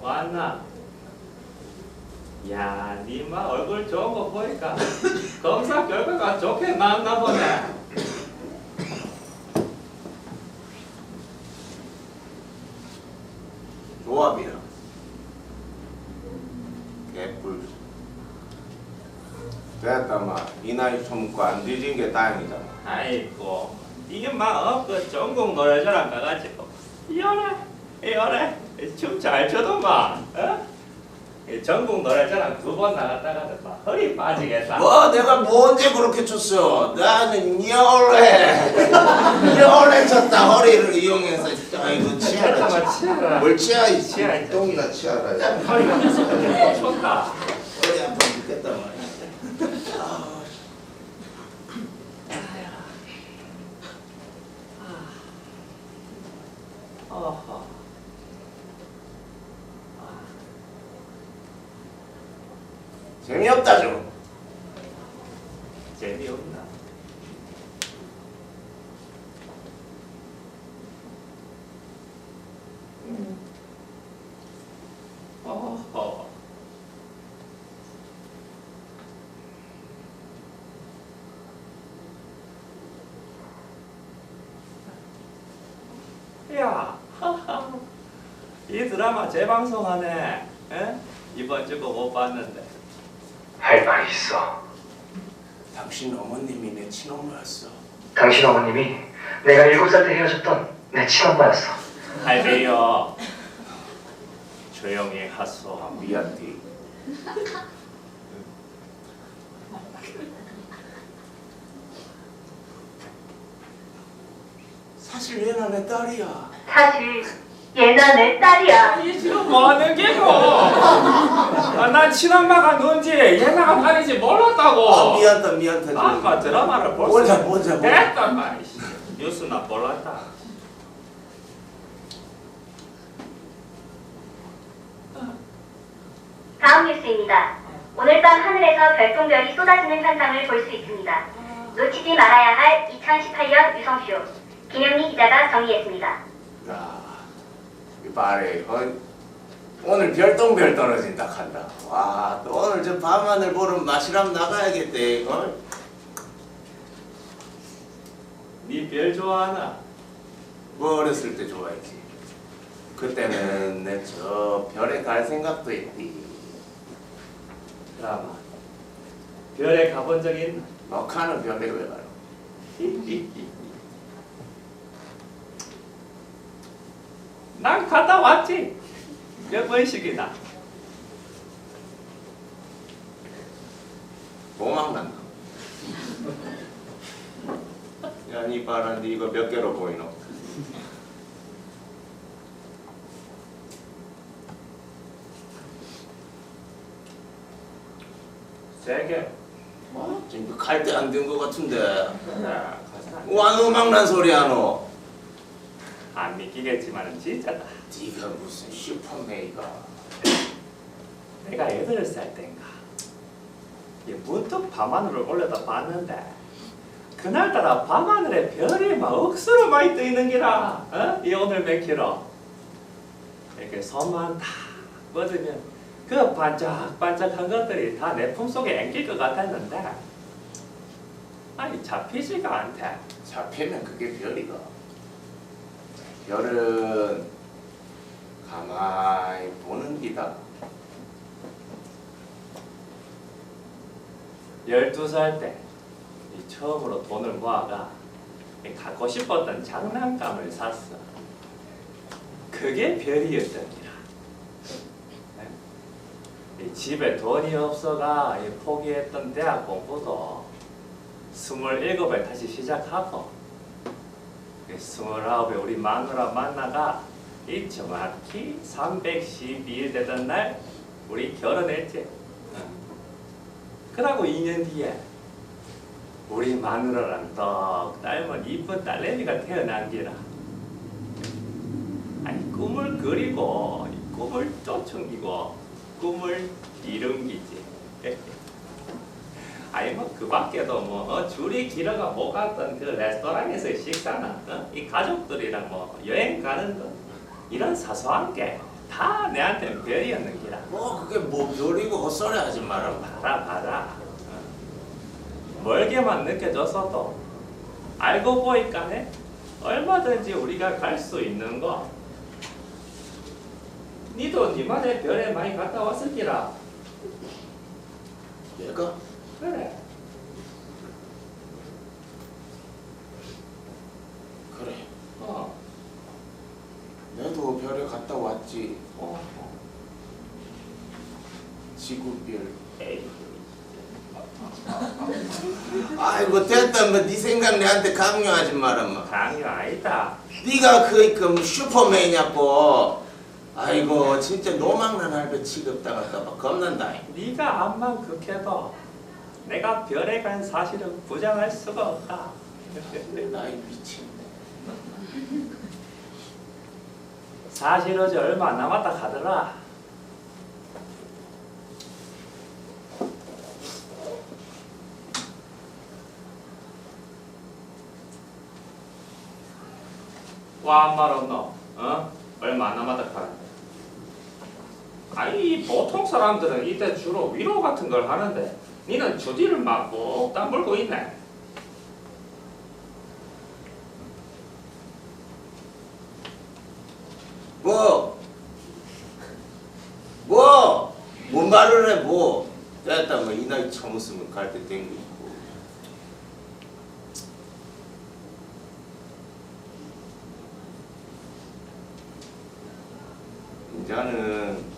왔나? 야, 니마 얼굴 좋은 거 보니까 검사 결과가 좋게 나왔나 보네. 조합이야. 개뿔. 됐다 마. 이 나이 처먹고 안 뒤진 게 다행이다. 아이고, 이게 막그 전국 노래자랑 가가지고 이어래, 이어래, 춤잘 춰도만, 어? 이 전국 노래자랑 두 번 나갔다가도 막 허리 빠지겠다. 뭐 내가 뭐 언제 그렇게 쳤어? 나는 열애 열애 쳤다 허리를 이용해서 아이고 치아라 잠깐만 치아라. 뭘 치아 이 치아, 이 똥이나 치아라 야. 허리가 또 쳤다. 허리 아파 죽겠단 말이야 어허. 재미없다 좀 재미없나? 어허. 야, 하하. 이 드라마 재방송하네. 에? 이번 주거 못 봤는데. 할 말이 있어. 당신 어머님이 내 친엄마였어 당신 어머님이 내가 일곱 살 때 헤어졌던 내 친엄마였어. 할배요. 조용히 하소. 아 미안디 사실 얘는 내 딸이야 사실 얘나 내 딸이야. 이 지금 뭐 하는 게고? 아, 난 친엄마가 누군지 얘나가 딸인지 몰랐다고. 아 미안다 미안다 아까 드라마를 보자 벌써 보자 보자 됐단 말이지. 뉴스 나 몰랐다. 다음 뉴스입니다. 오늘 밤 하늘에서 별똥별이 쏟아지는 현상을 볼 수 있습니다. 놓치지 말아야 할 2018년 유성쇼. 김영미 기자가 정리했습니다. 야, 이 말해. 어, 오늘 별똥별 떨어진다 한다. 와, 또 오늘 저 밤하늘 보름 마시람 나가야겠대. 어? 니별 좋아하나? 뭐 어렸을 때 좋아했지. 그때는 내 저 별에 갈 생각도 했디. 드라마. 별에 가본 적 있나? 먹하는 별에 왜 가요? 난 갔다 왔지. 몇 번씩이나. 도망간다. 이빨 하는데 이거 몇 개로 보이노? 세 개 뭐? 지금 갈대 안된거 같은데 그래 가자 와노망난 소리 하노? 안 믿기겠지만 진짜다 네가 무슨 슈퍼메이가? 내가 여덟 살 땐가? 이 문득 밤하늘을 올려다 봤는데 그날따라 밤하늘에 별이 막 억수로 많이 떠 있는 기라 어? 이 오늘 몇 킬로? 이렇게 손만 다 뻗으면 그 반짝반짝한 것들이 다 내 품속에 앵길 것 같았는데 아니 잡히지가 않대. 잡히면 그게 별이가 별은 가만히 보는 기다 12살 때이 처음으로 돈을 모아가 이 갖고 싶었던 장난감을 샀어. 그게 별이었던 기라. 네? 이 집에 돈이 없어가 이 포기했던 대학 공부도 스물일곱에 다시 시작하고 이 스물아홉에 우리 마누라 만나가 이 정확히 312일 되던 날 우리 결혼했지. 그러고 2년 뒤에 우리 마누라랑 떡 닮은 이쁜 딸내미가 태어난 기라. 아니 꿈을 그리고 이 꿈을 쫓아기고 꿈을 이룬 기지. 아니 뭐 그밖에도 뭐 어, 줄이 길어가 못 갔던 그 레스토랑에서의 식사나 어? 이 가족들이랑 뭐 여행 가는 거 이런 사소한 게 다 내한테는 별이었는 기라. 뭐 그게 뭐 별이고 헛소리 하지 마라 봐라 봐라 어. 멀게만 느껴졌어도 알고 보니까네 얼마든지 우리가 갈 수 있는 거 니도 니만의 별에 많이 갔다 왔을 기라 얘가 그래. 그래. 어, 내도 별에 갔다 왔지. 어. 지구별. 에이. 아이고 됐다. 뭐네 생각 내한테 강요하지 마라 뭐. 강요 아니다. 네가 그그 슈퍼맨이냐고. 아이고 진짜 노망난 할배 취급당할까봐 겁난다. 네가 암만 극해도 내가 별에 간 사실은 부정할 수가 없다 나이 미친네 사실 어제 얼마 안 남았다 하더라. 와말 없노? 어? 얼마 안 남았다 하 아니 보통 사람들은 이때 주로 위로 같은 걸 하는데 니는 주디를 막고 땀물고 있네. 뭐? 뭐? 뭔 말을 해 뭐? 됐다 뭐이 나이 처먹으면 갈때 땡기고 이제는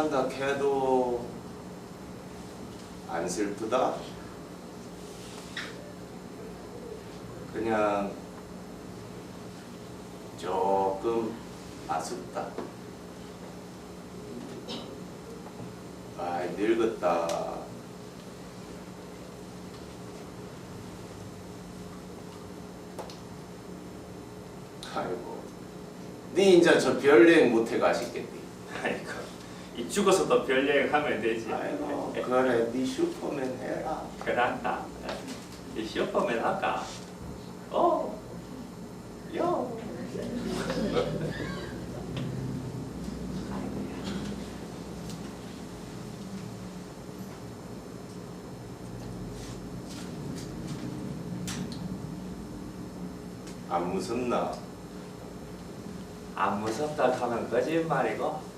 누가 떠난다 해도 안 슬프다 그냥 조금 아쉽다. 아, 늙었다. 아이고, 네 인자 저 별여행 못해 가시겠니? 아이고 이 죽어서도 별 여행 하면 되지. 아이고, 그래, 네 슈퍼맨 해라. 그란다. 이 슈퍼맨 할까? 어. 요. 안 무섭나? 안 무섭다 하면 거짓말이고.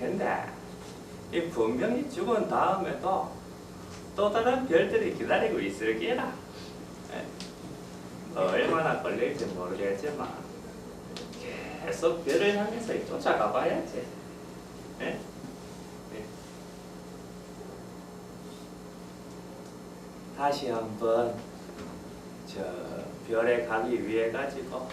근데 이 분명히 죽은 다음에도 또 다른 별들이 기다리고 있을 게라. 예. 뭐 얼마나 걸릴지 모르겠지만 계속 별을 향해서 쫓아가 봐야지. 예? 예. 다시 한번 저 별에 가기 위해 가지고